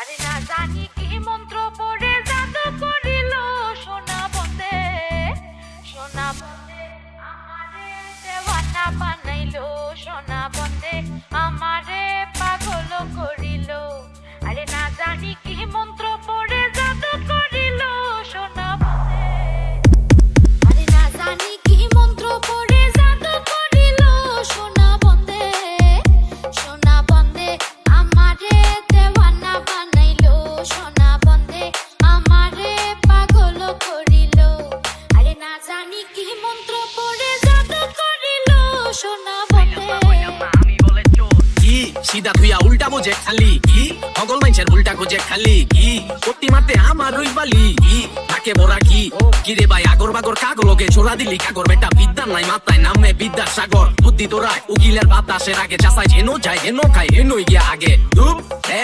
আরে না জানি কি মন্ত্র পড়ে, জাদু করিল সোনা বন্দে সোনা বন্দে আমারে আমারে পাগল করিল। আরে না জানি কি মন্ত্র কি মন্ত্র সিধা তুইয়া উল্টা বোঝে খালি, কি? সকল মানুষের উল্টা খোঁজে খালি, কি? প্রতি মাতে আমার রই বালি, কি? তাকে বড়া কি? কিরে ভাই, আগর বাগর কাগলকে ছোড়া দিলি কাগর, বেটা বিদ্যা নাই, মাথায় নামে বিদ্যার সাগর। বুদ্ধি তোরায় উকিলের বাতাসের আগে চাষায় হেনো যায়, হেনো খায়, হেনোই গিয়া আগে।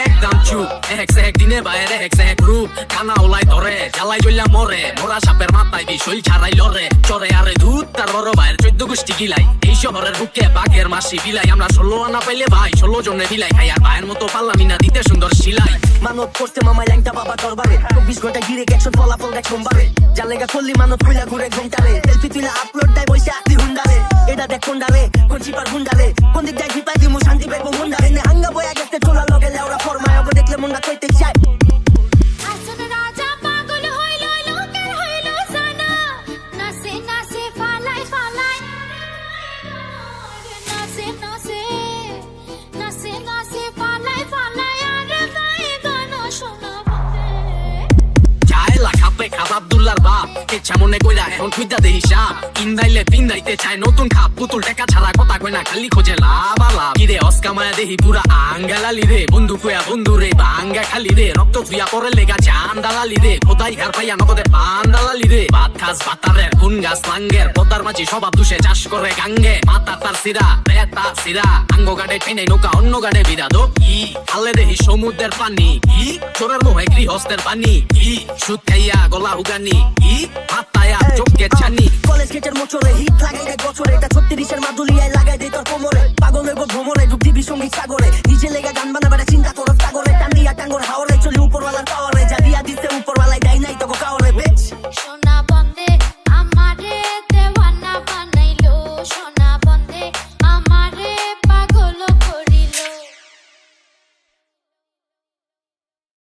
একদম চুপ, এক এক দিনে বাইরে, এক এক রূপ, কানা ওলাই ধরে, জ্বালাই জ্বললা মরে, মোরা সাপের মাথায় বিশৈল ছাড়াই লরে চরে আরে ধূত তার বড় ভাইয়ের চোদ্দ গোষ্ঠী গিলাই। এই শহরের বুকে বাঘের মাসি বিলাই আমরা ষোলো আনা পাইলে ভাই, ষোলো জনে বিলাই খাই আর ভাইয়ের মতো পাল্লা মিনা দিতে সুন্দর শিলাই মানব করতে মামা ল্যাংটা বাবা দরবারে। চব্বিশ ঘণ্টা ঘিরে একশো ফলাফল দেখ সোমবারে। জালেগা করলি মানব কইলা ঘুরে ঘন্টারে সেলফি তুইলা আপলোড দেয় বসে আসলি হুন্ডারে। এটা দেখ কোন্ডারে কোন চিপার হুন্ডারে কোন দিক দেখ হিপাই দিমু শান্তি পাইবো মুন্ডারে। নে হাঙ্গা বয়া গেছে চোলা লগে লেওরা ফরমায়। দেখলে মুন্ডা কইতে বাপ ইচ্ছা মনে কইরা এখন খুঁজা দেহি সাপ। ইন্দাইলে পিন্দাইতে চায় নতুন খাপ। পুতুল টেকা ছাড়া কথা কই না, খালি খোঁজে লাভ লাভ। কিরে অস্কা মায়া দেহি পুরা আঙ্গালালি রে। বন্ধু কুয়া বন্ধু রে, বাঙ্গা খালি রে। রক্ত থুয়া পরে লেগা চান দালালি রে। খোদাই ঘর পাইয়া নগদে পান দালালি রে। ভাত খাস, বাতারের কোন গাছ, লাঙ্গের পদার মাঝি, স্বভাব দুষে চাষ করে গাঙ্গে। মাতা তার সিরা রেতা সিরা আঙ্গ গাড়ে টেনে নৌকা অন্য গাড়ে দো ই দেহি সমুদ্রের পানি। কি চোরের মোহে গৃহস্থের পানি কি সুদ খাইয়া গলা উগানি। কি হাতায়া চোখকে ছানি। কলেজ গেটের মোচরে হিট লাগাই দেয় বছরে। এটা ছত্রিশের মাদুলিয়ায় লাগাই দেয় তোর কোমরে। পাগল হইব ভ্রমরে ডুব বিসঙ্গী সাগরে। নিজে লেগে গান বানাবার চিন্তা করো